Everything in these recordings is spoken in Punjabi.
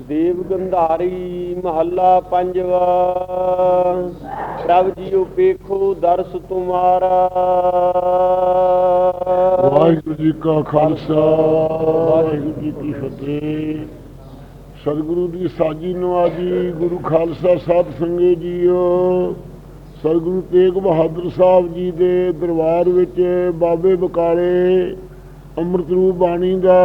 ਦੇਵ ਗੰਧਾਰੀ ਮਹੱਲਾ ਪੰਜਵਾ। ਪ੍ਰਭ ਜੀਓ ਵੇਖੋ ਦਰਸ ਤੁਮਾਰਾ। ਵਾਹਿਗੁਰੂ ਜੀ ਕਾ ਖਾਲਸਾ। ਵਾਹਿਗੁਰੂ ਜੀ ਕੀ ਫਤਿਹ। ਸਤਿਗੁਰੂ ਦੀ ਸਾਜੀ ਨਵਾਜੀ ਗੁਰੂ ਖਾਲਸਾ ਸਾਧ ਸੰਗੇ ਜੀਓ। ਸਤਿਗੁਰੂ ਤੇਗ ਬਹਾਦਰ ਸਾਹਿਬ ਜੀ ਦੇ ਦਰਬਾਰ ਵਿੱਚ ਬਾਬੇ ਬਕਾਲੇ ਅੰਮ੍ਰਿਤ ਰੂਪ ਬਾਣੀ ਦਾ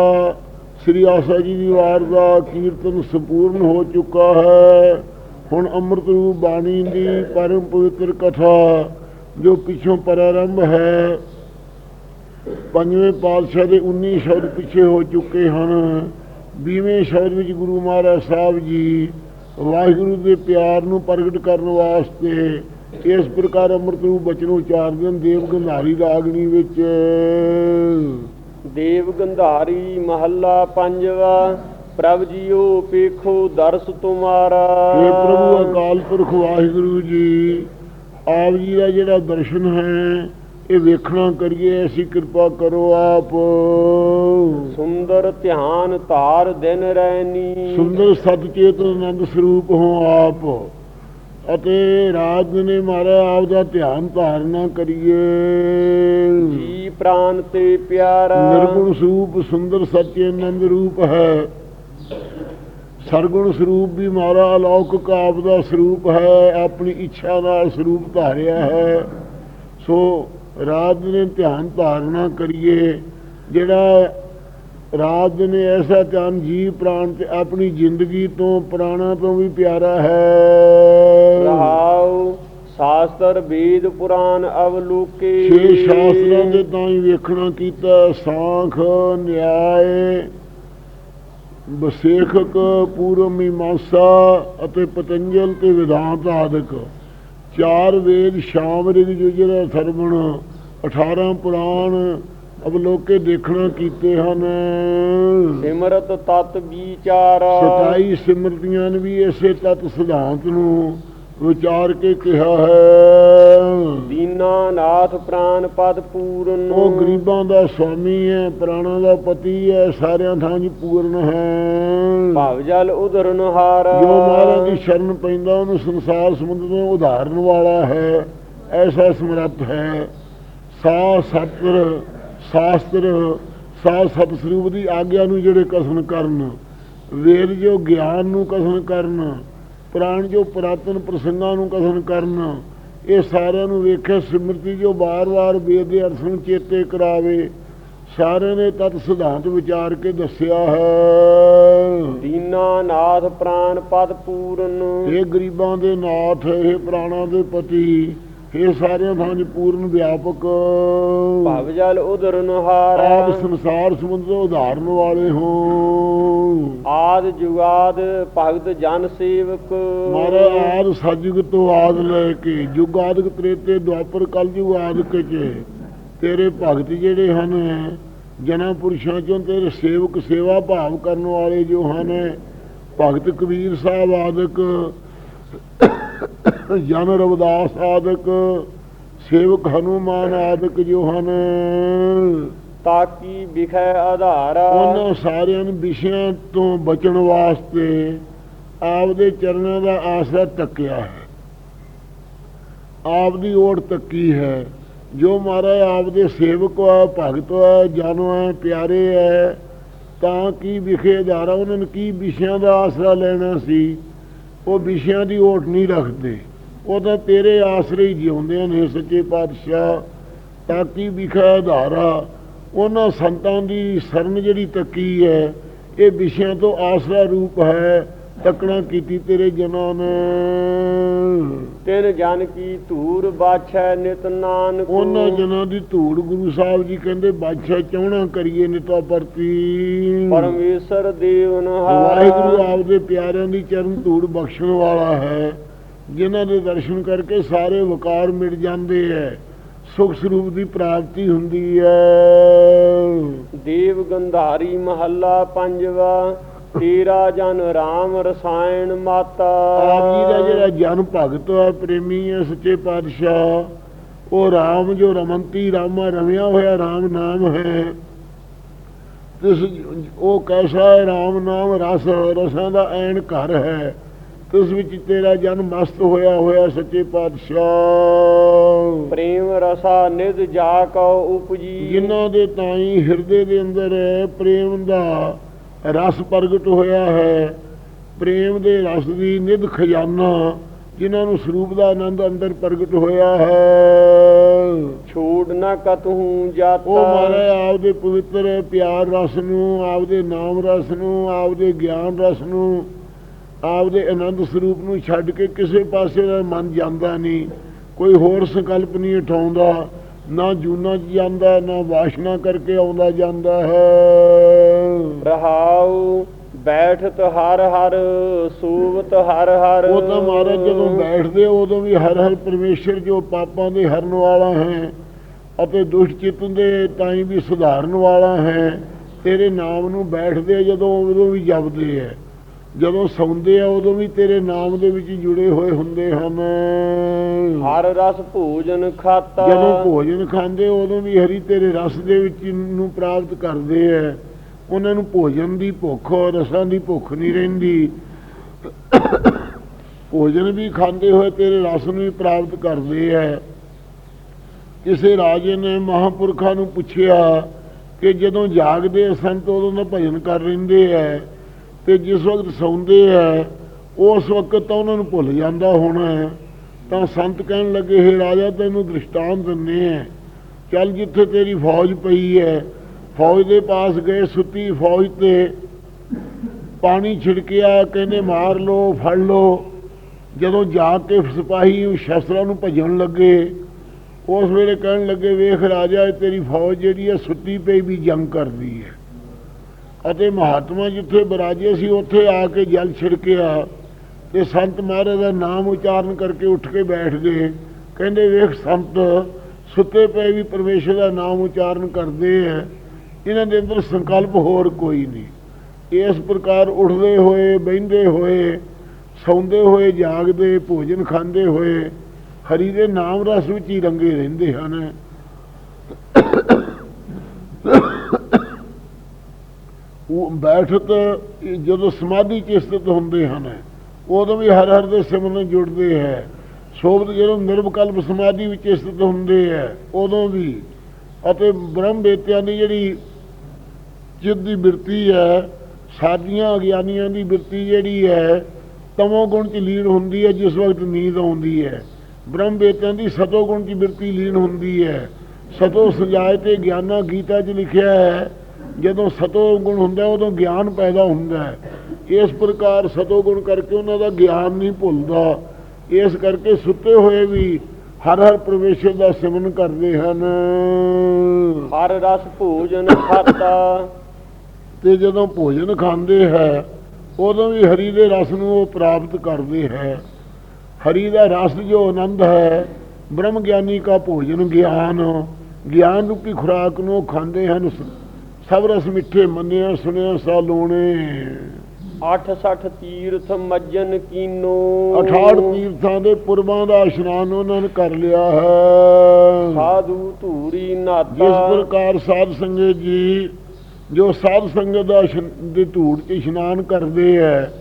ਸ੍ਰੀ ਆਸਾ ਜੀ ਦੀ ਵਾਰ ਦਾ ਕੀਰਤਨ ਸੰਪੂਰਨ ਹੋ ਚੁੱਕਾ ਹੈ। ਹੁਣ ਅੰਮ੍ਰਿਤ ਰੂਪ ਬਾਣੀ ਦੀ ਪਰਮ ਪਵਿੱਤਰ ਕਥਾ ਜੋ ਪਿੱਛੋਂ ਪ੍ਰਾਰੰਭ ਹੈ, ਪੰਜਵੇਂ ਪਾਤਸ਼ਾਹ ਦੇ 19 ਸ਼ਬਦ ਪਿੱਛੇ ਹੋ ਚੁੱਕੇ ਹਨ। 20ਵੇਂ ਸ਼ਬਦ ਵਿੱਚ ਗੁਰੂ ਮਹਾਰਾਜ ਸਾਹਿਬ ਜੀ ਵਾਹਿਗੁਰੂ ਦੇ ਪਿਆਰ ਨੂੰ ਪ੍ਰਗਟ ਕਰਨ ਵਾਸਤੇ ਇਸ ਪ੍ਰਕਾਰ ਅੰਮ੍ਰਿਤ ਰੂਪ ਬਚਨ ਉਚਾਰਦੇ ਹਨ ਦੇਵ ਗੰਧਾਰੀ ਰਾਗਣੀ ਵਿੱਚ ਦੇਵ ਗੰਧਾਰੀ ਮਹੱਲਾ ਪੰਜਵਾ ਪ੍ਰਭ ਜੀਓ ਵੇਖੋ ਦਰਸ ਤੁਮਾਰਾ। ਇਹ ਪ੍ਰਭੂ ਅਕਾਲ ਪੁਰਖ ਵਾਹਿਗੁਰੂ ਜੀ ਆਪ ਜੀ ਦਾ ਜਿਹੜਾ ਦਰਸ਼ਨ ਹੈ ਇਹ ਵੇਖਣਾ ਕਰੀਏ ਐਸੀ ਕਿਰਪਾ ਕਰੋ ਆਪ। ਸੁੰਦਰ ਧਿਆਨ ਧਾਰ ਦਿਨ ਰੈਨੀ ਸੁੰਦਰ ਸਤਚੇਤ ਆਨੰਦ ਸਰੂਪ ਹੋ ਆਪ। ਅਤੇ ਰਾਜ ਨੇ ਮਾਰਾ ਆਪ ਦਾ ਧਿਆਨ ਧਾਰਨਾ ਕਰੀਏ। ਜੀ ਪ੍ਰਾਨ ਤੇ ਪਿਆਰਾ। ਨਿਰਗੁਣ ਸਰੂਪ ਸੁੰਦਰ ਸੱਚੇ ਆਨੰਦ ਰੂਪ ਹੈ। ਸਰਗੁਣ ਸਰੂਪ ਵੀ ਮਾਰਾ ਅਲੌਕਿਕ ਆਪ ਦਾ ਸਰੂਪ ਹੈ ਆਪਣੀ ਇੱਛਾ ਨਾਲ ਸਰੂਪ ਧਾਰਿਆ ਹੈ। ਸੋ ਰਾਜ ਨੇ ਧਿਆਨ ਧਾਰਨਾ ਕਰੀਏ ਜਿਹੜਾ ਰਾਜ ਨੇ ਐਸਾ ਧਿਆਨ ਜੀ ਪ੍ਰਾਣ ਤੇ ਆਪਣੀ ਜ਼ਿੰਦਗੀ ਤੋਂ ਪ੍ਰਾਣਾ ਤੋਂ ਵੀ ਪਿਆਰਾ ਹੈ। ਰਹਾਉ ਸ਼ਾਸਤਰ ਵੇਦ ਪੁਰਾਨ ਅਵਲੋਕੇ। ਛੇ ਸ਼ਾਸਤਰਾਂ ਦੇ ਤਾਂ ਹੀ ਵੇਖਣਾ ਕੀਤਾ ਸਾਖ ਨਿਆਏ ਬਸੇਖਕ ਪੂਰਵ ਮੀਮਾਂਸਾ ਅਤੇ ਪਤੰਜਲ ਤੇ ਵਿਧਾਂਤ ਆਦਿਕ। ਚਾਰ ਵੇਦ ਸ਼ਾਮ ਰਿਗ ਜੁਜਰ ਸਰਵਣ 18 ਪੁਰਾਣ ਅਵਲੋਕੇ ਦੇਖਣਾ ਕੀਤੇ ਹਨ। ਸਿਮਰਤ ਤਤ ਵਿਚਾਰਾ। 27 ਸਿਮਰਤੀਆਂ ਨੇ ਵੀ ਇਸੇ ਤਤ ਸਿਧਾਂਤ ਨੂੰ ਵਿਚਾਰ ਕੇ ਕਿਹਾ ਹੈ। ਦੀਨਾ ਨਾਥ ਪ੍ਰਾਨ ਪਦ ਪੂਰਨ। ਉਹ ਗਰੀਬਾਂ ਦਾ ਸੁਆਮੀ ਹੈ ਪ੍ਰਾਣਾਂ ਦਾ ਪਤੀ ਹੈ ਸਾਰਿਆਂ ਥਾਂ ਜੀ ਪੂਰਨ ਹੈ। ਭਵ ਜਲ ਉਧਰਨ ਹਾਰ। ਜੋ ਮਹਾਰਾਜ ਦੀ ਸ਼ਰਨ ਪੈਂਦਾ ਉਹਨੂੰ ਸੰਸਾਰ ਸਮੁੰਦਰ ਤੋਂ ਉਧਾਰਨ ਵਾਲਾ ਹੈ। ਐਸਾ ਸਮਰੱਥ ਹੈ। ਸਾ ਸਤਰ ਸ਼ਾਸਤਰ ਸਾ ਸਤ ਸਰੂਪ ਦੀ ਆਗਿਆ ਨੂੰ ਜਿਹੜੇ ਕਥਨ ਕਰਨ ਵੇਦ ਜੋ ਗਿਆਨ ਨੂੰ ਕਥਨ ਕਰਨ ਪ੍ਰਾਣ ਜੋ ਪੁਰਾਤਨ ਪ੍ਰਸੰਗਾਂ ਨੂੰ ਕਥਨ ਕਰਨ ਇਹ ਸਾਰਿਆਂ ਨੂੰ ਵੇਖੇ ਸਿਮਰਤੀ ਜੋ ਬਾਰ-ਬਾਰ ਵੇਦ ਦੇ ਅਰਥ ਨੂੰ ਚੇਤੇ ਕਰਾਵੇ ਸਾਰਿਆਂ ਨੇ ਤਤ ਸਿਧਾਂਤ ਵਿਚਾਰ ਕੇ ਦੱਸਿਆ ਹੈ। ਦੀਨਾ ਨਾਥ ਪ੍ਰਾਨ ਪਦ ਪੂਰਨ। ਇਹ ਗਰੀਬਾਂ ਦੇ ਨਾਥ ਇਹ ਪ੍ਰਾਣਾਂ ਦੇ ਪਤੀ ਇਹ ਸਾਰਿਆਂ ਥਾਂ 'ਚ ਪੂਰਨ ਵਿਆਪਕ ਭਵ ਜਲ ਉਧਰਨ ਹਾਰ ਆਪ ਸੰਸਾਰ ਸਮੁੰਦਰ ਉਧਾਰਨ ਵਾਲੇ ਹੋ। ਆਦ ਜੁਗਾਦ ਭਗਤ ਜਨ ਸੇਵਕ। ਮਾਰਾ ਆਦ ਸਤਿਯੁਗ ਤੋਂ ਆਦ ਲੈ ਕੇ ਯੁਗ ਆਦਿਕ ਤ੍ਰੇਤੇ ਦੁਆਪਰ ਕਲਯੁਗ ਆਦਿਕ ਚ ਤੇਰੇ ਭਗਤ ਜਿਹੜੇ ਹਨ ਜਨਾਂ ਪੁਰਸ਼ਾਂ ਚੋਂ ਤੇਰੇ ਸੇਵਕ ਸੇਵਾ ਭਾਵ ਕਰਨ ਵਾਲੇ ਜੋ ਹਨ ਭਗਤ ਕਬੀਰ ਸਾਹਿਬ ਆਦਿਕ ਜਨ ਰਵਿਦਾਸ ਆਦਿਕ ਸੇਵਕ ਹਨੂਮਾਨ ਆਦਿਕ ਜੋ ਹਨ। ਤਾਕੀ ਵਿਖੈ ਆਧਾਰਾ? ਉਹਨਾਂ ਸਾਰਿਆਂ ਵਿਸ਼ਿਆਂ ਤੋਂ ਬਚਣ ਵਾਸਤੇ ਆਪਦੇ ਚਰਨਾਂ ਦਾ ਆਸਰਾ ਤੱਕਿਆ ਹੈ। ਆਪਦੀ ਓਟ ਤੱਕੀ ਹੈ। ਜੋ ਮਹਾਰਾਜ ਆਪਦੇ ਸੇਵਕ ਹੈ ਭਗਤ ਹੈ ਜਨ ਹੈ ਪਿਆਰੇ ਹੈ ਤਾਂ ਕੀ ਵਿਖੇ ਆਧਾਰਾ ਉਹਨਾਂ ਨੂੰ ਕੀ ਵਿਸ਼ਿਆਂ ਦਾ ਆਸਰਾ ਲੈਣਾ ਸੀ? ਉਹ ਵਿਸ਼ਿਆਂ ਦੀ ਓਟ ਨਹੀਂ ਰੱਖਦੇ। ਉਹ ਤਾਂ ਤੇਰੇ ਆਸਰੇ ਹੀ ਜਿਉਂਦੇ ਨੇ ਸੱਚੇ ਪਾਤਸ਼ਾਹ ਤਾਂ ਕੀ ਵਿਖੇ ਆਧਾਰਾ ਉਹਨਾਂ ਸੰਤਾਂ ਦੀ ਸ਼ਰਨ ਜਿਹੜੀ ਤੱਕੀ ਹੈ ਇਹ ਵਿਸ਼ਿਆਂ ਤੋਂ ਆਸਰਾ ਰੂਪ ਹੈ ਤੱਕਣਾ ਕੀਤੀ ਤੇਰੇ ਜਨਾਂ ਨੇ ਤਿਨ ਜਨ ਕੀ ਧੂਰ ਬਾਛੈ ਨਿਤ ਨਾਨਕ। ਉਹਨਾਂ ਜਨਾਂ ਦੀ ਧੂੜ ਗੁਰੂ ਸਾਹਿਬ ਜੀ ਕਹਿੰਦੇ ਬਾਦਸ਼ਾਹ ਚਾਹਣਾ ਕਰੀਏ ਨਿਤਾ ਪਰਤੀ ਪਰਮੇਸ਼ਰ ਦੇਵ ਵਾਹਿਗੁਰੂ ਨਹਾਰ ਆਪਦੇ ਪਿਆਰਿਆਂ ਦੀ ਚਰਨ ਧੂੜ ਬਖਸ਼ਣ ਵਾਲਾ ਹੈ। ਜਿਨ੍ਹਾਂ ਦੇ ਦਰਸ਼ਨ ਕਰਕੇ ਸਾਰੇ ਵਕਾਰ ਮਿਟ ਜਾਂਦੇ ਹੈ ਸੁਖ ਸਰੂਪ ਦੀ ਪ੍ਰਾਪਤੀ ਹੁੰਦੀ ਹੈ ਦੇਵ ਗੰਧਾਰੀ ਮਹੱਲਾ ਪੰਜਵਾ ਤੇਰਾ ਜਨ ਰਾਮ ਰਸਾਇਣ ਮਾਤਾ। ਆਪ ਜੀ ਦਾ ਜਿਹੜਾ ਜਨ ਭਗਤ ਹੈ ਪ੍ਰੇਮੀ ਹੈ ਸੱਚੇ ਪਾਤਸ਼ਾਹ ਉਹ RAM ਜੋ ਰਮੰਤੀ ਰਾਮਾ ਰਮਿਆ ਹੋਇਆ RAM ਨਾਮ ਹੈ। ਤਿਸ ਉਹ ਕੈਸਾ ਹੈ? RAM ਨਾਮ ਰਸ ਰਸਾਂ ਦਾ ਐਨ ਘਰ ਹੈ। ਤਿਸ ਵਿੱਚ ਤੇਰਾ ਜਨ ਮਸਤ ਹੋਇਆ ਹੋਇਆ ਸੱਚੇ ਪਾਤਸ਼ਾਹ। ਪ੍ਰੇਮ ਰਸਾ ਨਿਜ ਜਾ ਕਉ ਉਪਜੀ। ਜਿਨ੍ਹਾਂ ਦੇ ਤਾਈ ਹਿਰਦੇ ਦੇ ਅੰਦਰ ਪ੍ਰੇਮ ਦਾ ਰਸ ਪ੍ਰਗਟ ਹੋਇਆ ਹੈ ਪ੍ਰੇਮ ਦੇ ਰਸ ਦੀ ਨਿਧ ਖਜ਼ਾਨਾ ਜਿਨ੍ਹਾਂ ਨੂੰ ਸਰੂਪ ਦਾ ਆਨੰਦ ਅੰਦਰ ਪ੍ਰਗਟ ਹੋਇਆ ਹੈ। ਛੂਟ ਨ ਕਤਹੂ ਜਾਤਾ। ਉਹ ਮਹਾਰਾਜ ਆਪਦੇ ਪਵਿੱਤਰ ਪਿਆਰ ਰਸ ਨੂੰ ਆਪਦੇ ਨਾਮ ਰਸ ਨੂੰ ਆਪਦੇ ਗਿਆਨ ਰਸ ਨੂੰ ਆਪਦੇ ਆਨੰਦ ਸਰੂਪ ਨੂੰ ਛੱਡ ਕੇ ਕਿਸੇ ਪਾਸੇ ਦਾ ਮਨ ਜਾਂਦਾ ਨਹੀਂ ਕੋਈ ਹੋਰ ਸੰਕਲਪ ਨਹੀਂ ਉਠਾਉਂਦਾ ਨਾ ਜੂਨਾ ਜਾਂਦਾ ਨਾ ਵਾਸ਼ਨਾ ਕਰਕੇ ਆਉਂਦਾ ਜਾਂਦਾ ਹੈ। ਰਹਾਉ ਬੈਠਤ ਹਰ ਹਰ ਸੂਵਤ ਹਰ ਹਰ। ਉਹ ਤਾਂ ਮਹਾਰਾਜ ਜਦੋਂ ਬੈਠਦੇ ਉਦੋਂ ਵੀ ਹਰ ਹਰ ਪਰਮੇਸ਼ਰ ਜੋ ਪਾਪਾਂ ਦੇ ਹਰਨ ਵਾਲਾ ਹੈ ਅਤੇ ਦੁਸ਼ਟ ਚਿੱਤ ਦੇ ਤਾਈਂ ਵੀ ਸੁਧਾਰਨ ਵਾਲਾ ਹੈ ਤੇਰੇ ਨਾਮ ਨੂੰ ਬੈਠਦੇ ਜਦੋਂ ਉਦੋਂ ਵੀ ਜਪਦੇ ਹੈ ਜਦੋਂ ਸੌਂਦੇ ਆ ਉਦੋਂ ਵੀ ਤੇਰੇ ਨਾਮ ਦੇ ਵਿੱਚ ਜੁੜੇ ਹੋਏ ਹੁੰਦੇ ਹਨ। ਹਰ ਰਸ ਭੋਜਨ ਖਾਤਾ। ਜਦੋਂ ਭੋਜਨ ਖਾਂਦੇ ਉਦੋਂ ਵੀ ਹਰੀ ਤੇਰੇ ਰਸ ਦੇ ਵਿੱਚ ਨੂੰ ਪ੍ਰਾਪਤ ਕਰਦੇ ਹੈ ਉਹਨਾਂ ਨੂੰ ਭੋਜਨ ਦੀ ਭੁੱਖ ਰਸਾਂ ਦੀ ਭੁੱਖ ਨਹੀਂ ਰਹਿੰਦੀ। ਭੋਜਨ ਵੀ ਖਾਂਦੇ ਹੋਏ ਤੇਰੇ ਰਸ ਨੂੰ ਵੀ ਪ੍ਰਾਪਤ ਕਰਦੇ ਹੈ ਕਿਸੇ ਰਾਜੇ ਨੇ ਮਹਾਪੁਰਖਾਂ ਨੂੰ ਪੁੱਛਿਆ ਕਿ ਜਦੋਂ ਜਾਗਦੇ ਸਨ ਤਾਂ ਉਦੋਂ ਦਾ ਭਜਨ ਕਰ ਰਹਿੰਦੇ ਹੈ ਤੇ ਜਿਸ ਵਕਤ ਸੌਂਦੇ ਹੈ ਉਸ ਵਕਤ ਤਾਂ ਉਹਨਾਂ ਨੂੰ ਭੁੱਲ ਜਾਂਦਾ ਹੋਣਾ ਹੈ। ਤਾਂ ਸੰਤ ਕਹਿਣ ਲੱਗੇ, ਹੈ ਰਾਜਾ, ਤੈਨੂੰ ਦ੍ਰਿਸ਼ਟਾਂਤ ਦਿੰਨੇ ਹੈ ਚੱਲ ਜਿੱਥੇ ਤੇਰੀ ਫੌਜ ਪਈ ਹੈ, ਫੌਜ ਦੇ ਪਾਸ ਗਏ, ਸੁੱਤੀ ਫੌਜ ਤੇ ਪਾਣੀ ਛਿੜਕਿਆ ਕਹਿੰਦੇ, ਮਾਰ ਲੋ ਫੜ ਲੋ ਜਦੋਂ ਜਾ ਕੇ ਸਿਪਾਹੀ ਸ਼ਸਤਰਾਂ ਨੂੰ ਭਜਣ ਲੱਗੇ, ਉਸ ਵੇਲੇ ਕਹਿਣ ਲੱਗੇ, ਵੇਖ ਰਾਜਾ ਤੇਰੀ ਫੌਜ ਜਿਹੜੀ ਹੈ, ਸੁੱਤੀ ਪਈ ਵੀ ਜੰਗ ਕਰਦੀ ਹੈ। ਅਤੇ ਮਹਾਤਮਾ ਜਿੱਥੇ ਬਰਾਜੇ ਸੀ, ਉੱਥੇ ਆ ਕੇ ਜਲ ਛਿੜਕਿਆ ਤੇ ਸੰਤ ਮਹਾਰਾਜ ਦਾ ਨਾਮ ਉਚਾਰਨ ਕਰਕੇ ਉੱਠ ਕੇ ਬੈਠ ਗਏ ਕਹਿੰਦੇ, ਵੇਖ ਸੰਤ, ਸੁੱਤੇ ਪਏ ਵੀ ਪਰਮੇਸ਼ਰ ਦਾ ਨਾਮ ਉਚਾਰਨ ਕਰਦੇ ਹੈ ਇਹਨਾਂ ਦੇ ਅੰਦਰ ਸੰਕਲਪ ਹੋਰ ਕੋਈ ਨਹੀਂ। ਇਸ ਪ੍ਰਕਾਰ ਉੱਠਦੇ ਹੋਏ, ਬਹਿੰਦੇ ਹੋਏ, ਸੌਂਦੇ ਹੋਏ, ਜਾਗਦੇ, ਭੋਜਨ ਖਾਂਦੇ ਹੋਏ, ਹਰੀ ਦੇ ਨਾਮ ਰਸ ਵਿੱਚ ਹੀ ਰੰਗੇ ਰਹਿੰਦੇ ਹਨ। ਉਹ ਬੈਠਤ ਜਦੋਂ ਸਮਾਧੀ ਚ ਸਥਿਤ ਹੁੰਦੇ ਹਨ, ਉਦੋਂ ਵੀ ਹਰ ਹਰ ਦੇ ਸਿਮਰਨ ਜੁੜਦੇ ਹੈ। ਸੋਭਤ ਜਦੋਂ ਨਿਰਵਕਲਪ ਸਮਾਧੀ ਵਿੱਚ ਸਥਿਤ ਹੁੰਦੇ ਹੈ, ਉਦੋਂ ਵੀ। ਅਤੇ ਬ੍ਰਹਮ ਬੇਤਿਆਂ ਦੀ ਜਿਹੜੀ ਜਿੱਦ ਦੀ ਬਿਰਤੀ ਹੈ ਸਾਡੀਆਂ ਅਗਿਆਨੀਆਂ ਦੀ ਬਿਰਤੀ ਜਿਹੜੀ ਹੈ, ਤਮੋ ਗੁਣ ਚ ਲੀਨ ਹੁੰਦੀ ਹੈ, ਜਿਸ ਵਕਤ ਨੀਂਦ ਆਉਂਦੀ ਹੈ। ਬ੍ਰਹਮ ਬੇਤਿਆਂ ਦੀ ਸਤੋ ਗੁਣ ਚ ਬਿਰਤੀ ਲੀਨ ਹੁੰਦੀ ਹੈ। ਸਤੋ ਸਜਾਏ ਤੇ ਗਿਆਨਾ ਗੀਤਾ 'ਚ ਲਿਖਿਆ ਹੈ ਜਦੋਂ ਸਤੋ ਗੁਣ ਹੁੰਦਾ ਉਦੋਂ ਗਿਆਨ ਪੈਦਾ ਹੁੰਦਾ ਹੈ। ਇਸ ਪ੍ਰਕਾਰ ਸਤੋ ਗੁਣ ਕਰਕੇ ਉਹਨਾਂ ਦਾ ਗਿਆਨ ਨਹੀਂ ਭੁੱਲਦਾ। ਇਸ ਕਰਕੇ ਸੁੱਤੇ ਹੋਏ ਵੀ ਹਰ ਹਰ ਪਰਮੇਸ਼ਰ ਦਾ ਸਿਮਰਨ ਕਰਦੇ ਹਨ। ਹਰ ਰਸ ਭੋਜਨ ਖਾਤਾ ਤੇ ਜਦੋਂ ਭੋਜਨ ਖਾਂਦੇ ਹੈ ਉਦੋਂ ਵੀ ਹਰੀ ਦੇ ਰਸ ਨੂੰ ਉਹ ਪ੍ਰਾਪਤ ਕਰਦੇ ਹੈ। ਹਰੀ ਦਾ ਰਸ ਜੋ ਆਨੰਦ ਹੈ ਬ੍ਰਹਮ ਗਿਆਨੀ ਕਾ ਭੋਜਨ ਗਿਆਨ। ਗਿਆਨ ਰੂਪੀ ਖੁਰਾਕ ਨੂੰ ਖਾਂਦੇ ਹਨ। ਸਭ ਰਸ ਮਿੱਠੇ ਮੰਨਿਆ ਸੁਣਿਆ ਸਾ ਲੋਣੇ 68 ਤੀਰਥ ਮੱਜਨ ਕੀਨੋ। 68 ਤੀਰਥਾਂ ਦੇ ਪੁਰਬਾਂ ਦਾ ਇਸ਼ਨਾਨ ਉਹਨਾਂ ਨੇ ਕਰ ਲਿਆ ਹੈ। ਸਾਧੂ ਧੂਰੀ ਜਿਸ ਨਾਤਾ ਪ੍ਰਕਾਰ ਸਾਧ ਸੰਗਤ ਜੀ ਜੋ ਸਾਧ ਸੰਗਤ ਦਾ ਧੂੜ 'ਚ ਇਸ਼ਨਾਨ ਕਰਦੇ ਹੈ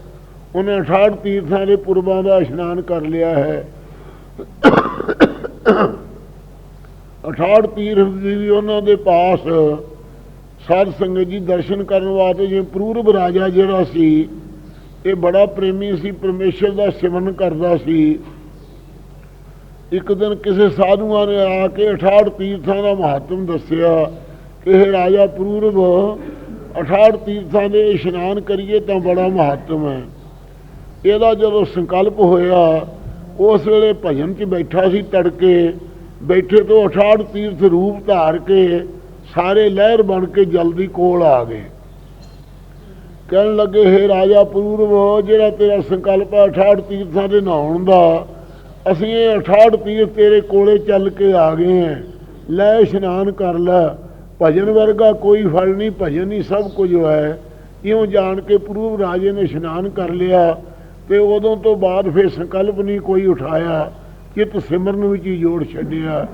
ਉਹਨੇ 68 ਤੀਰਥਾਂ ਦੇ ਪੁਰਬਾਂ ਦਾ ਇਸ਼ਨਾਨ ਕਰ ਲਿਆ ਹੈ। 68 ਤੀਰਥ ਦੀ ਵੀ ਉਹਨਾਂ ਦੇ ਪਾਸ ਸਾਧ ਸੰਗਤ ਜੀ ਦਰਸ਼ਨ ਕਰਨ ਵਾਸਤੇ ਜਿਵੇਂ ਪੂਰਬ ਰਾਜਾ ਜਿਹੜਾ ਸੀ, ਇਹ ਬੜਾ ਪ੍ਰੇਮੀ ਸੀ, ਪਰਮੇਸ਼ਰ ਦਾ ਸਿਮਰਨ ਕਰਦਾ ਸੀ। ਇੱਕ ਦਿਨ ਕਿਸੇ ਸਾਧੂਆਂ ਨੇ ਆ ਕੇ 68 ਤੀਰਥਾਂ ਦਾ ਮਹੱਤਵ ਦੱਸਿਆ ਕਿ ਇਹ ਰਾਜਾ ਪੂਰਬ 68 ਤੀਰਥਾਂ ਦੇ ਇਸ਼ਨਾਨ ਕਰੀਏ ਤਾਂ ਬੜਾ ਮਹੱਤਵ ਹੈ। ਇਹਦਾ ਜਦੋਂ ਸੰਕਲਪ ਹੋਇਆ, ਉਸ ਵੇਲੇ ਭਜਨ 'ਚ ਬੈਠਾ ਸੀ ਤੜਕੇ, ਬੈਠੇ ਤੋਂ 68 ਤੀਰਥ ਰੂਪ ਧਾਰ ਕੇ ਸਾਰੇ ਲਹਿਰ ਬਣ ਕੇ ਜਲਦੀ ਕੋਲ ਆ ਗਏ। ਕਹਿਣ ਲੱਗੇ, ਹੈ ਰਾਜਾ ਪੂਰਬ, ਜਿਹੜਾ ਤੇਰਾ ਸੰਕਲਪ ਹੈ 68 ਤੀਰਥਾਂ ਦੇ ਨਹਾਉਣ ਦਾ, ਅਸੀਂ ਇਹ 68 ਤੀਰਥ ਤੇਰੇ ਕੋਲੇ ਚੱਲ ਕੇ ਆ ਗਏ ਹਾਂ। ਲੈ ਇਸ਼ਨਾਨ ਕਰ ਲੈ। ਭਜਨ ਵਰਗਾ ਕੋਈ ਫਲ ਨਹੀਂ, ਭਜਨ ਹੀ ਸਭ ਕੁਝ ਹੈ। ਇਉਂ ਜਾਣ ਕੇ ਪੂਰਬ ਰਾਜੇ ਨੇ ਇਸ਼ਨਾਨ ਕਰ ਲਿਆ ਤੇ ਉਦੋਂ ਤੋਂ ਬਾਅਦ ਫਿਰ ਸੰਕਲਪ ਨਹੀਂ ਕੋਈ ਉਠਾਇਆ, ਚਿੱਤ ਸਿਮਰਨ ਵਿੱਚ ਹੀ ਜੋੜ ਛੱਡਿਆ।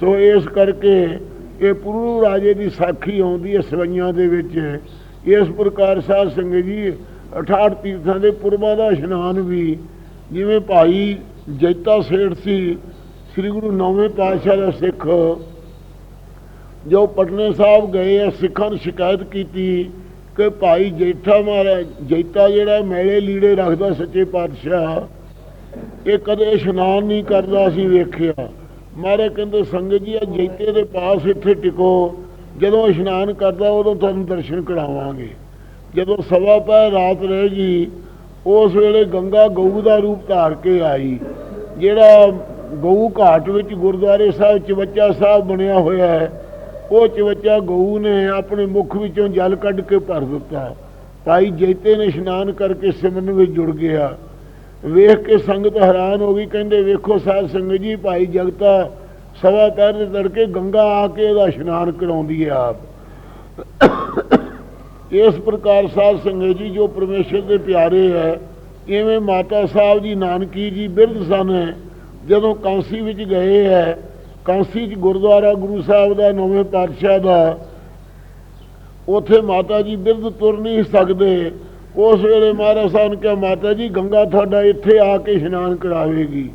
ਸੋ ਇਸ ਕਰਕੇ ਇਹ ਪੁਰੂ ਰਾਜੇ ਦੀ ਸਾਖੀ ਆਉਂਦੀ ਹੈ ਸਵਈਆਂ ਦੇ ਵਿੱਚ। ਇਸ ਪ੍ਰਕਾਰ ਸਾਧ ਸੰਗਤ ਜੀ 68 ਤੀਰਥਾਂ ਦੇ ਪੁਰਬਾਂ ਦਾ ਇਸ਼ਨਾਨ ਵੀ, ਜਿਵੇਂ ਭਾਈ ਜੈਤਾ ਸੇਠ ਸੀ, ਸ੍ਰੀ ਗੁਰੂ ਨੌਵੇਂ ਪਾਤਸ਼ਾਹ ਦਾ ਸਿੱਖ, ਜੋ ਪਟਨੇ ਸਾਹਿਬ ਗਏ ਆ, ਸਿੱਖਾਂ ਨੂੰ ਸ਼ਿਕਾਇਤ ਕੀਤੀ ਕਿ ਭਾਈ ਜੈਠਾ ਮਹਾਰਾਜ, ਜੈਤਾ ਜਿਹੜਾ ਮੈਲੇ ਲੀੜੇ ਰੱਖਦਾ ਸੱਚੇ ਪਾਤਸ਼ਾਹ, ਇਹ ਕਦੇ ਇਸ਼ਨਾਨ ਨਹੀਂ ਕਰਦਾ ਅਸੀਂ ਵੇਖਿਆ। ਮਹਾਰਾਜ ਕਹਿੰਦੇ, ਸੰਗਤ ਜੀ ਆ ਜੈਤੇ ਦੇ ਪਾਸ ਇੱਥੇ ਟਿਕੋ। ਜਦੋਂ ਇਸ਼ਨਾਨ ਕਰਦਾ, ਉਦੋਂ ਤੁਹਾਨੂੰ ਦਰਸ਼ਨ ਕਰਾਵਾਂਗੇ। ਜਦੋਂ ਸਵਾ ਪੈ ਰਾਤ ਰਹਿ ਗਈ, ਉਸ ਵੇਲੇ ਗੰਗਾ ਗਊ ਦਾ ਰੂਪ ਧਾਰ ਕੇ ਆਈ, ਜਿਹੜਾ ਗਊ ਘਾਟ ਵਿੱਚ ਗੁਰਦੁਆਰੇ ਸਾਹਿਬ, ਚਵੱਚਾ ਸਾਹਿਬ ਬਣਿਆ ਹੋਇਆ ਹੈ, ਉਹ ਚਵੱਚਾ ਗਊ ਨੇ ਆਪਣੇ ਮੁਖ ਵਿੱਚੋਂ ਜਲ ਕੱਢ ਕੇ ਭਰ ਦਿੱਤਾ। ਭਾਈ ਜੈਤੇ ਨੇ ਇਸ਼ਨਾਨ ਕਰਕੇ ਸਿਮਰਨ ਵਿੱਚ ਜੁੜ ਗਿਆ। ਵੇਖ ਕੇ ਸੰਗਤ ਹੈਰਾਨ ਹੋ ਗਈ, ਕਹਿੰਦੇ ਵੇਖੋ ਸਾਧ ਸੰਗਤ ਜੀ, ਭਾਈ ਜਗਤਾ ਸਵਾ ਤਰ ਦੇ ਤੜਕੇ ਗੰਗਾ ਆ ਕੇ ਇਹਦਾ ਇਸ਼ਨਾਨ ਕਰਾਉਂਦੀ ਹੈ ਆਪ। ਇਸ ਪ੍ਰਕਾਰ ਸਾਧ ਸੰਗਤ ਜੀ, ਜੋ ਪਰਮੇਸ਼ਰ ਦੇ ਪਿਆਰੇ ਹੈ, ਇਵੇਂ ਮਾਤਾ ਸਾਹਿਬ ਜੀ, ਨਾਨਕੀ ਜੀ, ਬਿਰਧ ਸਨ, ਜਦੋਂ ਕਾਂਸੀ ਵਿੱਚ ਗਏ ਹੈ, ਕਾਂਸੀ ਚ ਗੁਰਦੁਆਰਾ ਗੁਰੂ ਸਾਹਿਬ ਦਾ, ਨੌਵੇਂ ਪਾਤਸ਼ਾਹ ਦਾ, ਉਥੇ ਮਾਤਾ ਜੀ ਬਿਰਧ ਤੁਰ ਨਹੀਂ ਸਕਦੇ। ਉਸ ਵੇਲੇ ਮਹਾਰਾਜ ਸਾਹਿਬ ਨੇ ਕਿਹਾ, ਮਾਤਾ ਜੀ, ਗੰਗਾ ਤੁਹਾਡਾ ਇੱਥੇ ਆ ਕੇ ਇਸ਼ਨਾਨ ਕਰਾਵੇਗੀ।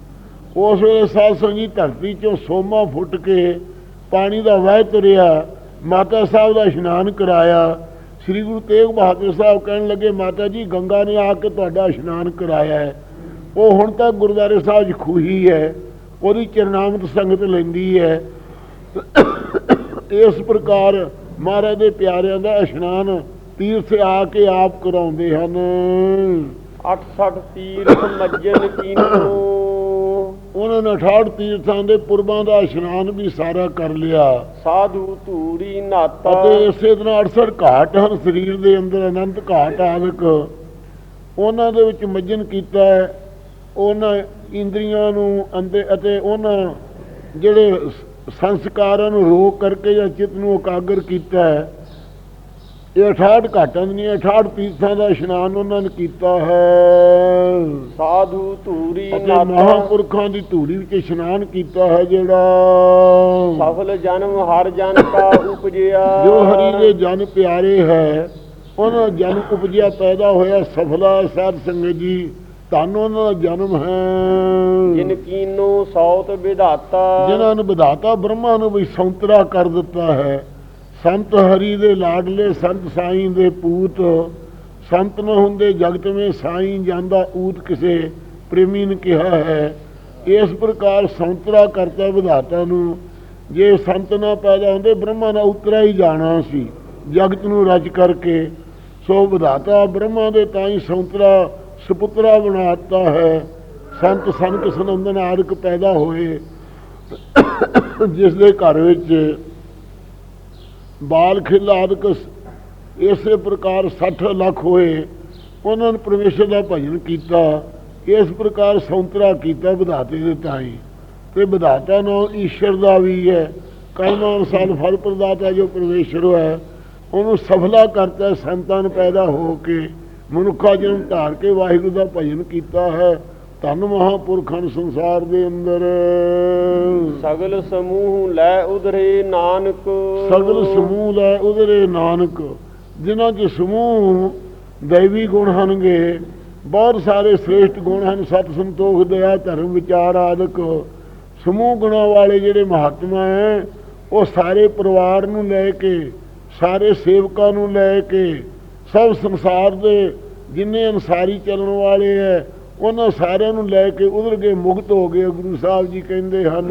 ਉਸ ਵੇਲੇ ਸਾਧ ਸੰਗੀ ਧਰਤੀ ਚੋਂ ਸੋਮਾ ਫੁੱਟ ਕੇ ਪਾਣੀ ਦਾ ਵਹਿ ਤੁਰਿਆ, ਮਾਤਾ ਸਾਹਿਬ ਦਾ ਇਸ਼ਨਾਨ ਕਰਾਇਆ। ਸ੍ਰੀ ਗੁਰੂ ਤੇਗ ਬਹਾਦਰ ਸਾਹਿਬ ਕਹਿਣ ਲੱਗੇ, ਮਾਤਾ ਜੀ, ਗੰਗਾ ਨੇ ਆ ਕੇ ਤੁਹਾਡਾ ਇਸ਼ਨਾਨ ਕਰਾਇਆ ਹੈ। ਉਹ ਹੁਣ ਤਾਂ ਗੁਰਦੁਆਰੇ ਸਾਹਿਬ 'ਚ ਖੂਹੀ ਹੈ, ਉਹਦੀ ਚਰਨਾਮਤ ਸੰਗਤ ਲੈਂਦੀ ਹੈ। ਇਸ ਪ੍ਰਕਾਰ ਮਹਾਰਾਜ ਦੇ ਪਿਆਰਿਆਂ ਦਾ ਇਸ਼ਨਾਨ ਤੀਰਥ ਆ ਕੇ ਆਪ ਕਰਾਉਂਦੇ ਹਨ। 68 ਤੀਰਥ ਮੱਜਨ ਕੀਨੋ। ਉਹਨਾਂ ਨੇ 68 ਤੀਰਥਾਂ ਦੇ ਪੁਰਬਾਂ ਦਾ ਇਸ਼ਨਾਨ ਵੀ ਸਾਰਾ ਕਰ ਲਿਆ। ਸਾਧੂ ਧੂਰੀ ਨਾਤਾ। ਅਤੇ ਇਸੇ ਤਰ੍ਹਾਂ 68 ਘਾਟ ਹਨ ਸਰੀਰ ਦੇ ਅੰਦਰ ਅਨੰਤ ਘਾਟ ਆਦਿਕ। ਉਹਨਾਂ ਦੇ ਵਿੱਚ ਮੱਜਨ ਕੀਤਾ ਹੈ। ਉਹਨਾਂ ਇੰਦਰੀਆਂ ਨੂੰ ਅੰਦੇ ਅਤੇ ਉਹਨਾਂ ਜਿਹੜੇ ਸੰਸਕਾਰਾਂ ਨੂੰ ਰੋਕ ਕਰਕੇ ਜਾਂ ਚਿੱਤ ਨੂੰ ਇਕਾਗਰ ਕੀਤਾ ਹੈ। ਇਹ 68 ਘਾਟਾਂ ਦੀਆਂ 68 ਤੀਰਥਾਂ ਦਾ ਇਸ਼ਨਾਨ ਉਹਨਾਂ ਨੇ ਕੀਤਾ ਹੈ। ਸਾਧੂ ਧੂਰੀ ਨਾਤਾ ਮਹਾਂਪੁਰਖਾਂ ਦੀ ਧੂੜੀ ਵਿੱਚ ਇਸ਼ਨਾਨ ਕੀਤਾ ਹੈ ਜਿਹੜਾ। ਸਫਲ ਜਨਮ ਹਰ ਜਨ ਕਾ ਉਪਜਿਆ। ਜੋ ਹਰੀ ਦੇ ਜਨ ਪਿਆਰੇ ਹੈ ਉਹਨਾਂ ਜਨ ਉਪਜਿਆ ਪੈਦਾ ਹੋਇਆ ਸਫਲਾ ਸਾਧ ਸੰਗਤ ਜੀ। ਧੰਨ ਉਹਨਾਂ ਦਾ ਜਨਮ ਹੈ। ਜਿਨ ਕੀਨੋ ਸੌਤ ਵਿਧਾਤਾ। ਜਿਨ੍ਹਾਂ ਨੂੰ ਵਿਧਾਤਾ ਬ੍ਰਹਮਾ ਨੂੰ ਵੀ ਸੰਤਰਾ ਕਰ ਦਿੱਤਾ ਹੈ। ਸੰਤ ਹਰੀ ਦੇ ਲਾਡਲੇ ਸੰਤ ਸਾਈਂ ਦੇ ਪੂਤ, ਸੰਤ ਨ ਹੁੰਦੇ ਜਗਤ ਵਿੱਚ ਸਾਈਂ ਜਾਂਦਾ ਊਤ ਕਿਸੇ ਪ੍ਰੇਮੀ ਨੇ ਕਿਹਾ ਹੈ। ਇਸ ਪ੍ਰਕਾਰ ਸੰਤਰਾ ਕਰਤਾ ਵਿਧਾਤਾ ਨੂੰ, ਜੇ ਸੰਤ ਨਾ ਪੈਦਾ ਹੁੰਦੇ ਬ੍ਰਹਮਾ ਨਾਲ ਉਤਰਾ ਹੀ ਜਾਣਾ ਸੀ, ਜਗਤ ਨੂੰ ਰਚ ਕਰਕੇ। ਸੋ ਵਿਧਾਤਾ ਬ੍ਰਹਮਾ ਦੇ ਤਾਂ ਹੀ ਸੰਤਰਾ ਸੁਪੁੱਤਰਾ ਬਣਾਤਾ ਹੈ। ਸੰਤ ਸੰਤ ਸੰਨੰਦਨ ਆਦਿਕ ਪੈਦਾ ਹੋਏ, ਜਿਸ ਦੇ ਘਰ ਵਿੱਚ ਬਾਲ ਖਿਲ ਆਦਿਕ ਇਸੇ ਪ੍ਰਕਾਰ 60 ਲੱਖ ਹੋਏ, ਉਹਨਾਂ ਨੇ ਪਰਮੇਸ਼ਰ ਦਾ ਭਜਨ ਕੀਤਾ, ਇਸ ਪ੍ਰਕਾਰ ਸੌਂਤਰਾ ਕੀਤਾ, ਵਧਾਤੇ ਦੇ ਤਾਈ। ਤੇ ਵਧਾਤਾ ਨਾਮ ਈਸ਼ਰ ਦਾ ਵੀ ਹੈ। ਕਰਮ ਅਨੁਸਾਰ ਫਲ ਪ੍ਰਦਾਤਾ ਜੋ ਪਰਮੇਸ਼ਰ ਹੈ ਉਹਨੂੰ ਸਫਲਾ ਕਰਤਾ ਸੰਤਾਨ ਪੈਦਾ ਹੋ ਕੇ ਮਨੁੱਖਾ ਜਨਮ ਧਾਰ ਕੇ ਵਾਹਿਗੁਰੂ ਦਾ ਭਜਨ ਕੀਤਾ ਹੈ। ਧੰਨ ਮਹਾਪੁਰਖਾਂ ਨੂੰ ਸੰਸਾਰ ਦੇ ਅੰਦਰ। ਸਗਲ ਸਮੂਹ ਲੈ ਉਧਰੇ ਨਾਨਕ। ਸਗਲ ਸਮੂਹ ਦਾ ਉਧਰੇ ਨਾਨਕ ਜਿਨ੍ਹਾਂ 'ਚ ਸਮੂਹ ਦੈਵੀ ਗੁਣ ਹਨਗੇ ਬਹੁਤ ਸਾਰੇ ਸ੍ਰੇਸ਼ਟ ਗੁਣ ਹਨ ਸਤ ਸੰਤੋਖ ਦਇਆ ਧਰਮ ਵਿਚਾਰ ਆਦਿਕ। ਸਮੂਹ ਗੁਣਾਂ ਵਾਲੇ ਜਿਹੜੇ ਮਹਾਤਮਾ ਹੈ ਉਹ ਸਾਰੇ ਪਰਿਵਾਰ ਨੂੰ ਲੈ ਕੇ ਸਾਰੇ ਸੇਵਕਾਂ ਨੂੰ ਲੈ ਕੇ ਸਭ ਸੰਸਾਰ ਦੇ ਜਿੰਨੇ ਅਨਸਾਰੀ ਚੱਲਣ ਵਾਲੇ ਹੈ ਉਹਨਾਂ ਸਾਰਿਆਂ ਨੂੰ ਲੈ ਕੇ ਉਧਰ ਕੇ ਮੁਕਤ ਹੋ ਗਏ। ਗੁਰੂ ਸਾਹਿਬ ਜੀ ਕਹਿੰਦੇ ਹਨ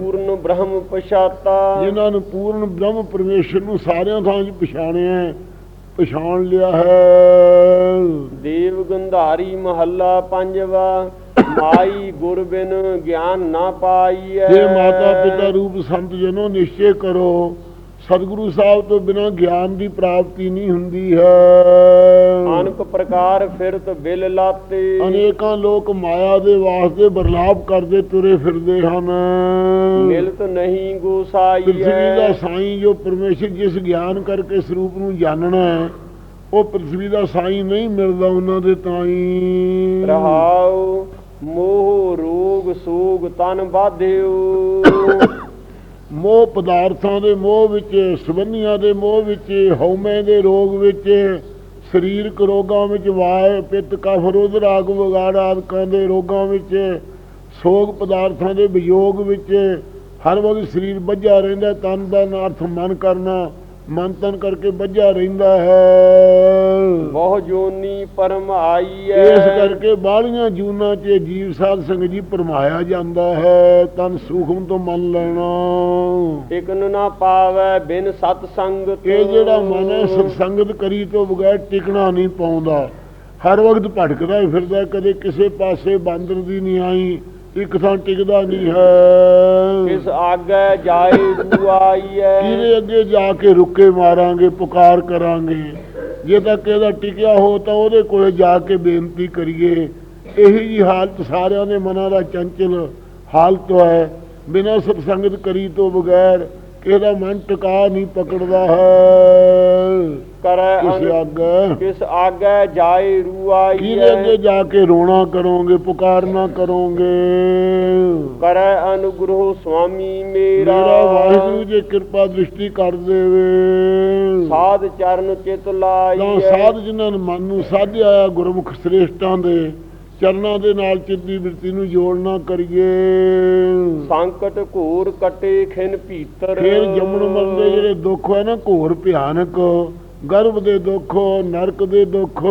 ਪੂਰਨ ਬ੍ਰਹਮ ਪਛਾਤਾ। ਜਿਨ੍ਹਾਂ ਨੂੰ ਪੂਰਨ ਬ੍ਰਹਮ ਪਰਮੇਸ਼ਰ ਨੂੰ ਸਾਰਿਆਂ ਥਾਂ 'ਚ ਪਛਾਣਿਆ ਪਛਾਣ ਲਿਆ ਹੈ। ਦੇਵ ਗੰਧਾਰੀ ਮਹੱਲਾ ਪੰਜਵਾ ਮਾਈ ਗੁਰ ਬਿਨ ਗਿਆਨ ਨਾ ਪਾਈਐ ਜੇ ਮਾਤਾ ਪਿਤਾ ਰੂਪ ਸੰਤ ਜਨੋ ਨਿਸ਼ਚੈ ਕਰੋ। ਸਤਿਗੁਰੂ ਸਾਹਿਬ ਤੋਂ ਬਿਨਾਂ ਗਿਆਨ ਦੀ ਪ੍ਰਾਪਤੀ ਨਹੀਂ ਹੁੰਦੀ ਹੈ। ਅਨਕ ਪ੍ਰਕਾਰ ਫਿਰਤ ਬਿਲ ਲਾਤੇ। ਅਨੇਕਾਂ ਲੋਕ ਮਾਇਆ ਦੇ ਵਾਸਤੇ ਬਰਲਾਪ ਕਰਦੇ ਤੁਰੇ ਫਿਰਦੇ ਹਨ। ਮਿਲਤ ਨਹੀਂ ਗੋਸਾਈ ਪ੍ਰਿਥਵੀ ਦਾ ਸਾਈਂ ਜੋ ਪਰਮੇਸ਼ਰ ਜਿਸ ਗਿਆਨ ਕਰਕੇ ਸਰੂਪ ਨੂੰ ਜਾਣਨਾ ਹੈ ਉਹ ਪ੍ਰਿਥਵੀ ਦਾ ਸਾਈਂ ਨਹੀਂ ਮਿਲਦਾ ਉਹਨਾਂ ਦੇ ਤਾਈ। ਰਹਾਉ ਮੋਹ ਰੋਗ ਸੋਗ ਤਨ ਬਾਧਿਓ ਮੋਹ ਪਦਾਰਥਾਂ ਦੇ ਮੋਹ ਵਿੱਚ, ਸਬੰਧੀਆਂ ਦੇ ਮੋਹ ਵਿੱਚ, ਹਉਮੈ ਦੇ ਰੋਗ ਵਿੱਚ, ਸਰੀਰਕ ਰੋਗਾਂ ਵਿੱਚ ਵਾਇ ਪਿੱਤ, ਕਫ, ਰੋਧ, ਰਾਗ, ਵਿਗਾੜ ਆਦਿਕਾਂ ਦੇ ਰੋਗਾਂ ਵਿੱਚ, ਸੋਗ ਪਦਾਰਥਾਂ ਦੇ ਵਿਯੋਗ ਵਿੱਚ, ਹਰ ਵਕਤ ਸਰੀਰ ਬੱਝਾ ਰਹਿੰਦਾ ਤਨ ਦਾ ਅਰਥ, ਮਨ ਕਰਨਾ ਮਨ ਤਨ ਕਰਕੇ ਬੱਝਾ ਰਹਿੰਦਾ ਹੈ। ਜੋਨੀ ਪਰਮ ਆਈ ਹੈ ਇਸ ਕਰਕੇ ਬਾਹਲੀਆਂ ਜੂਨਾਂ 'ਚ ਜੀਵ ਸਾਧ ਸੰਗਤ ਜੀ ਪਰਮਾਇਆ ਜਾਂਦਾ ਹੈ ਤਨ ਸੂਖਮ ਤੋਂ ਮੰਨ ਲੈਣਾ। ਟਿਕਨ ਨਾ ਪਾਵੈ ਬਿਨ ਸਤ ਸੰਗਤ। ਇਹ ਜਿਹੜਾ ਮਨ ਹੈ ਸਤਸੰਗਤ ਕਰੀ ਤੋਂ ਬਗੈਰ ਟਿਕਣਾ ਨਹੀਂ ਪਾਉਂਦਾ। ਹਰ ਵਕਤ ਭਟਕਦਾ ਹੀ ਫਿਰਦਾ ਕਦੇ ਕਿਸੇ ਪਾਸੇ ਬਾਂਦਰ ਦੀ ਨਹੀਂ ਆਈ ਇੱਕ ਥਾਂ ਟਿਕਦਾ ਨਹੀਂ ਹੈ। ਕਿਸ ਆਗੈ ਜਾਏ ਰੂ ਆਈ ਹੈ ਕਿਹਦੇ ਅੱਗੇ ਜਾ ਕੇ ਰੁੱਕੇ ਮਾਰਾਂਗੇ ਪੁਕਾਰ ਕਰਾਂਗੇ। ਜੇ ਤੱਕ ਇਹਦਾ ਟਿਕਿਆ ਹੋ ਤਾਂ ਉਹਦੇ ਕੋਲੇ ਜਾ ਕੇ ਬੇਨਤੀ ਕਰੀਏ। ਇਹੀ ਜੀ ਹਾਲਤ ਸਾਰਿਆਂ ਦੇ ਮਨਾਂ ਦਾ ਚੰਚਲ ਹਾਲਤ ਹੈ। ਬਿਨਾਂ ਸਤਸੰਗਤ ਕਰੀ ਤੋਂ ਬਗੈਰ ਕਿਸੇ ਦਾ ਮਨ ਟਿਕਾ ਨਹੀਂ ਪਕੜਦਾ ਹੈ? ਕਰੈ ਕਿਸ ਅੱਗੇ ਕਿਸ ਆਗੈ ਜਾਏ ਰੂ ਆਈ ਕਿਹਦੇ ਅੱਗੇ ਜਾ ਕੇ ਰੋਣਾ ਕਰੋਗੇ ਪੁਕਾਰਨਾ ਕਰੋਗੇ? ਕਰੈ ਅਨੁਗ੍ਰਹ ਸੁਆਮੀ ਮੇਰਾ ਮੇਰਾ ਵਾਹਿਗੁਰੂ ਜੇ ਕਿਰਪਾ ਦ੍ਰਿਸ਼ਟੀ ਕਰ ਦੇਵੇ। ਸਾਧ ਚਰਨ ਚਿਤ ਲਾਈ ਤਾਂ ਹੈ। ਸਾਧ ਜਿਨ੍ਹਾਂ ਨੇ ਮਨ ਨੂੰ ਸਾਧਿਆ ਗੁਰਮੁਖ ਸ੍ਰੇਸ਼ਟਾਂ ਦੇ ਚਰਨਾਂ ਦੇ ਨਾਲ ਚਿੱਤੀ ਬਿਰਤੀ ਨੂੰ ਜੋੜਨਾ ਕਰੀਏ। ਸੰਕਟ ਘੋਰ ਕਟੇ ਖਿਨ ਭੀਤਰ। ਫਿਰ ਜੰਮਣ ਮਰਨ ਦੇ ਜਿਹੜੇ ਦੁੱਖ ਹੈ ਨਾ ਘੋਰ ਭਿਆਨਕ। ਗਰਭ ਦੇ ਦੁੱਖ ਨਰਕ ਦੇ ਦੁੱਖ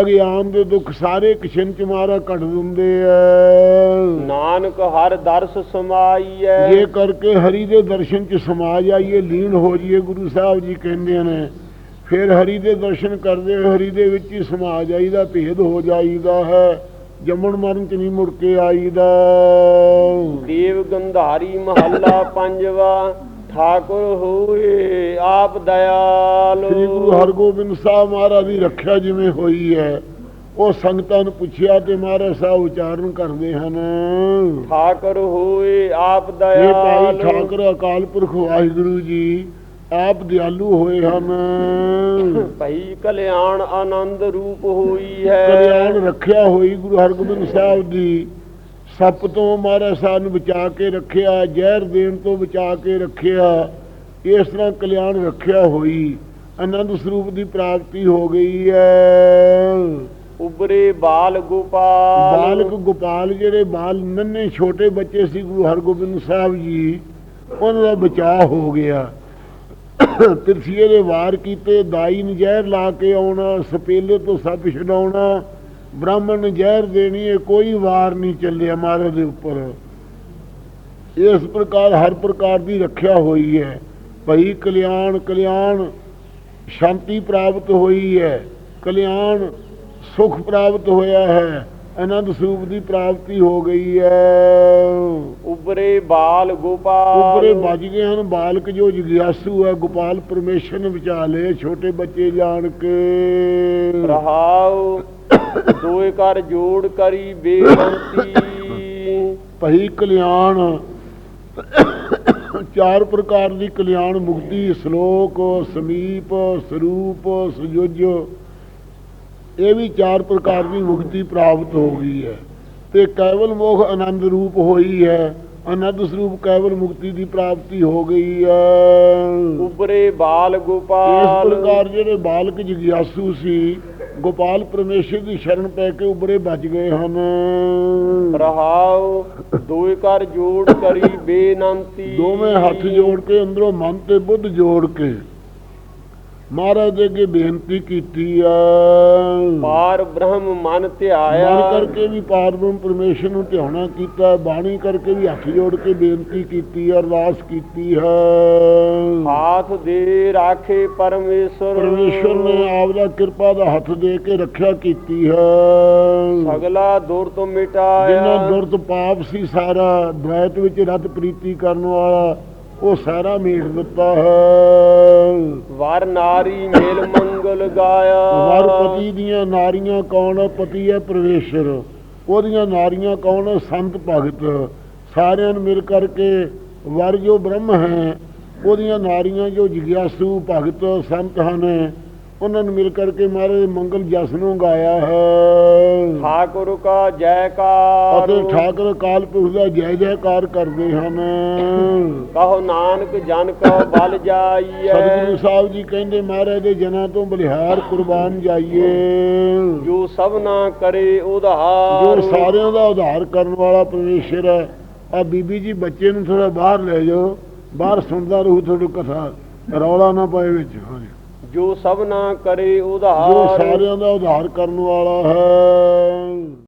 ਅਗਿਆਨ ਦੇ ਦੁੱਖ ਸਾਰੇ ਕਿਸ਼ਨ ਚ ਮਾਰਾ ਕੱਢ ਦਿੰਦੇ ਐ। ਨਾਨਕ ਹਰ ਦਰਸ ਸਮਾਈ ਹੈ ਇਹ ਕਰਕੇ ਹਰੀ ਦੇ ਦਰਸ਼ਨ ਚ ਸਮਾ ਜਾਈਏ ਲੀਨ ਹੋ ਜਾਈਏ ਗੁਰੂ ਸਾਹਿਬ ਜੀ ਕਹਿੰਦੇ ਨੇ ਫਿਰ ਹਰੀ ਦੇ ਦਰਸ਼ਨ ਕਰਦੇ ਹੋਏ ਹਰੀ ਦੇ ਵਿੱਚ ਹੀ ਸਮਾ ਜਾਈਦਾ ਭੇਦ ਹੋ ਜਾਈਦਾ ਹੈ। ਜੰਮਣ ਮਰਨ ਚ ਨਹੀਂ ਮੁੜ ਕੇ ਆਈਦਾ। ਦੇਵ ਗੰਧਾਰੀ ਮਹੱਲਾ ਪੰਜਵਾ ਠਾਕੁਰ ਹੋਏ ਆਪ ਦਇਆਲ। ਸ੍ਰੀ ਗੁਰੂ ਹਰਗੋਬਿੰਦ ਸਾਹਿਬ ਮਹਾਰਾਜ ਦੀ ਰੱਖਿਆ ਜਿਵੇਂ ਹੋਈ ਹੈ ਉਹ ਸੰਗਤਾਂ ਨੂੰ ਪੁੱਛਿਆ ਤੇ ਮਹਾਰਾਜ ਸਾਹਿਬ ਉਚਾਰਨ ਕਰਦੇ ਹਨ। ਠਾਕੁਰ ਹੋਏ ਆਪ ਇਹ ਭਾਈ ਦਇਆਲ। ਠਾਕਰ ਅਕਾਲ ਪੁਰਖ ਵਾਹਿਗੁਰੂ ਜੀ ਆਪ ਦਿਆਲੂ ਹੋਏ ਹਨ। ਭਈ ਕਲਿਆਣ ਆਨੰਦ ਰੂਪ ਹੋਈ ਹੈ। ਕਲਿਆਣ ਰੱਖਿਆ ਹੋਈ ਗੁਰੂ ਹਰਗੋਬਿੰਦ ਸਾਹਿਬ ਦੀ ਸੱਪ ਤੋਂ ਮਹਾਰਾਜ ਸਾਹਿਬ ਨੂੰ ਬਚਾ ਕੇ ਰੱਖਿਆ ਜ਼ਹਿਰ ਦੇਣ ਤੋਂ ਬਚਾ ਕੇ ਰੱਖਿਆ ਇਸ ਤਰ੍ਹਾਂ ਕਲਿਆਣ ਰੱਖਿਆ ਹੋਈ। ਆਨੰਦ ਸਰੂਪ ਦੀ ਪ੍ਰਾਪਤੀ ਹੋ ਗਈ ਹੈ। ਉਬਰੇ ਬਾਲ ਗੋਪਾਲ। ਬਾਲਕ ਗੋਪਾਲ ਜਿਹੜੇ ਬਾਲ ਨੰਨੇ ਛੋਟੇ ਬੱਚੇ ਸੀ ਗੁਰੂ ਹਰਗੋਬਿੰਦ ਸਾਹਿਬ ਜੀ ਉਹਨਾਂ ਦਾ ਬਚਾਅ ਹੋ ਗਿਆ। ਤਿਰਸੀਏ ਦੇ ਵਾਰ ਕੀਤੇ, ਦਾਈ ਨੂੰ ਜ਼ਹਿਰ ਲਾ ਕੇ ਆਉਣਾ, ਸਪੇਲੇ ਤੋਂ ਸੱਪ ਛਡਾਉਣਾ, ਬ੍ਰਾਹਮਣ ਨੂੰ ਜ਼ਹਿਰ ਦੇਣੀ, ਇਹ ਕੋਈ ਵਾਰ ਨਹੀਂ ਚੱਲਿਆ ਮਹਾਰਾਜ ਦੇ ਉੱਪਰ। ਇਸ ਪ੍ਰਕਾਰ ਹਰ ਪ੍ਰਕਾਰ ਦੀ ਰੱਖਿਆ ਹੋਈ ਹੈ। ਭਈ ਕਲਿਆਣ ਕਲਿਆਣ ਸ਼ਾਂਤੀ ਪ੍ਰਾਪਤ ਹੋਈ ਹੈ। ਕਲਿਆਣ ਸੁਖ ਪ੍ਰਾਪਤ ਹੋਇਆ ਹੈ। ਆਨੰਦ ਸਰੂਪ ਦੀ ਪ੍ਰਾਪਤੀ ਹੋ ਗਈ ਹੈ। ਉਬਰੇ ਬਾਲ ਗੋਪਾਲ। ਉਪਰੇ ਵੱਜ ਗਏ ਹਨ ਬਾਲਕ ਜੋ ਜਿਗਿਆਸੂ ਹੈ। ਗੋਪਾਲ ਪਰਮੇਸ਼ਰ ਲਏ ਛੋਟੇ ਬੱਚੇ ਜਾਣ ਕੇ ਰਹਾਉ ਦੋਏ ਕਰ ਜੋੜ ਕਰੀ ਬੇਨਤੀ ਭਈ ਕਲਿਆਣ ਚਾਰ ਪ੍ਰਕਾਰ ਦੀ ਕਲਿਆਣ ਮੁਕਤੀ ਸ਼ਲੋਕ ਸਮੀਪ ਸਰੂਪ ਸੁਜੁਜ ਇਹ ਵੀ ਚਾਰ ਪ੍ਰਕਾਰ ਦੀ ਮੁਕਤੀ ਪ੍ਰਾਪਤ ਹੋ ਗਈ ਹੈ। ਤੇ ਕੇਵਲ ਮੋਖ ਆਨੰਦ ਰੂਪ ਹੋਈ ਹੈ। ਆਨੰਦ ਸਰੂਪ ਕੇਵਲ ਮੁਕਤੀ ਦੀ ਪ੍ਰਾਪਤੀ ਹੋ ਗਈ ਹੈ। ਉਬਰੇ ਬਾਲ ਇਸ ਗੋਪਾਲ ਪ੍ਰਕਾਰ ਜਿਹੜੇ ਬਾਲਕ ਜਿਗਿਆਸੂ ਸੀ ਗੋਪਾਲ ਪਰਮੇਸ਼ਰ ਦੀ ਸ਼ਰਨ ਪੈ ਕੇ ਉਬਰੇ ਬਚ ਗਏ ਹਨ। ਰਹਾਉ ਦੋਏ ਕਰ ਜੋੜ ਕਰੀ ਬੇਨੰਤੀ। ਦੋਵੇਂ ਹੱਥ ਜੋੜ ਕੇ ਅੰਦਰੋਂ ਮਨ ਤੇ ਬੁੱਧ ਜੋੜ ਕੇ ਮਹਾਰਾਜ ਦੇ ਅੱਗੇ ਬੇਨਤੀ ਕੀਤੀ ਆ। ਪਾਰ ਬ੍ਰਹਮ ਮਨ ਧਿਆਇਆ। ਮਨ ਕਰਕੇ ਵੀ ਪਾਰਬ੍ਰਹਮ ਪਰਮੇਸ਼ਰ ਨੂੰ ਧਿਆਉਣਾ ਕੀਤਾ ਬਾਣੀ ਕਰਕੇ ਵੀ ਹੱਥ ਜੋੜ ਕੇ ਬੇਨਤੀ ਕੀਤੀ ਅਰਦਾਸ ਕੀਤੀ ਹੈ। ਹਾਥ ਦੇ ਰਾਖੇ ਪਰਮੇਸ਼ਰ। ਪਰਮੇਸ਼ਰ ਨੇ ਆਪ ਦਾ ਕਿਰਪਾ ਦਾ ਹੱਥ ਦੇ ਕੇ ਰੱਖਿਆ ਕੀਤੀ ਹੈ। ਸਗਲਾ ਦੁਰ ਤੋਂ ਜਿੰਨਾ ਮਿਟਾਇਆ ਦੁਰਤ ਪਾਪ ਸੀ ਸਾਰਾ ਦ્વੈਤ ਵਿੱਚ ਰਤ ਪ੍ਰੀਤੀ ਕਰਨ ਵਾਲਾ ਉਹ ਸਾਰਾ ਮੀਟ ਦਿੱਤਾ ਹੈ। ਵਰ ਨਾਰੀ ਮੇਲ ਮੰਗਲ ਗਾਇਆ। ਵਰ ਪਤੀ ਦੀਆਂ ਨਾਰੀਆਂ ਕੌਣ ਪਤੀ ਹੈ ਪਰਮੇਸ਼ਰ। ਉਹਦੀਆਂ ਨਾਰੀਆਂ ਕੌਣ ਸੰਤ ਭਗਤ। ਸਾਰਿਆਂ ਨੂੰ ਮਿਲ ਕਰਕੇ ਵਰ ਜੋ ਬ੍ਰਹਮ ਹੈ ਉਹਦੀਆਂ ਨਾਰੀਆਂ ਜੋ ਜਿਗਿਆਸੂ ਭਗਤ ਸੰਤ ਹਨ ਉਹਨਾਂ ਨੂੰ ਮਿਲ ਕਰਕੇ ਮਹਾਰਾਜ ਮੰਗਲ ਜਸ ਨੂੰ ਗਾਇਆ ਹੈ। ਠਾਕੁਰ ਕਾ ਜੈਕਾਰ। ਅਤੇ ਠਾਕਰ ਅਕਾਲ ਪੁਰਖ ਦਾ ਜੈ ਜੈਕਾਰ ਕਰਦੇ ਹਨ। ਕਹੋ ਨਾਨਕ ਜਨ ਕੋ ਬਲ ਜਾਈਐ। ਸਤਿਗੁਰੂ ਸਾਹਿਬ ਜੀ ਕਹਿੰਦੇ ਮਹਾਰਾਜ ਦੇ ਜਨਾਂ ਤੋਂ ਬਲਿਹਾਰ ਕੁਰਬਾਨ ਜਾਈਏ। ਜੋ ਸਭਨਾ ਕਰੇ ਉਧਾਰ। ਜੋ ਸਾਰਿਆਂ ਦਾ ਉਧਾਰ ਕਰਨ ਵਾਲਾ ਪਰਮੇਸ਼ਰ ਹੈ ਆ ਬੀਬੀ ਜੀ ਬੱਚੇ ਨੂੰ ਥੋੜਾ ਬਾਹਰ ਲੈ ਜਾਓ। ਬਾਹਰ ਸੁਣਦਾ ਰਹੂ ਤੁਹਾਡੀ ਕਥਾ ਰੌਲਾ ਨਾ ਪਏ ਵਿੱਚ। ਹਾਂਜੀ। ਜੋ ਸਭਨਾ ਕਰੇ ਜੋ ਉਧਾਰ ਸਾਰਿਆਂ ਦਾ ਉਧਾਰ ਕਰਨ ਵਾਲਾ ਹੈ।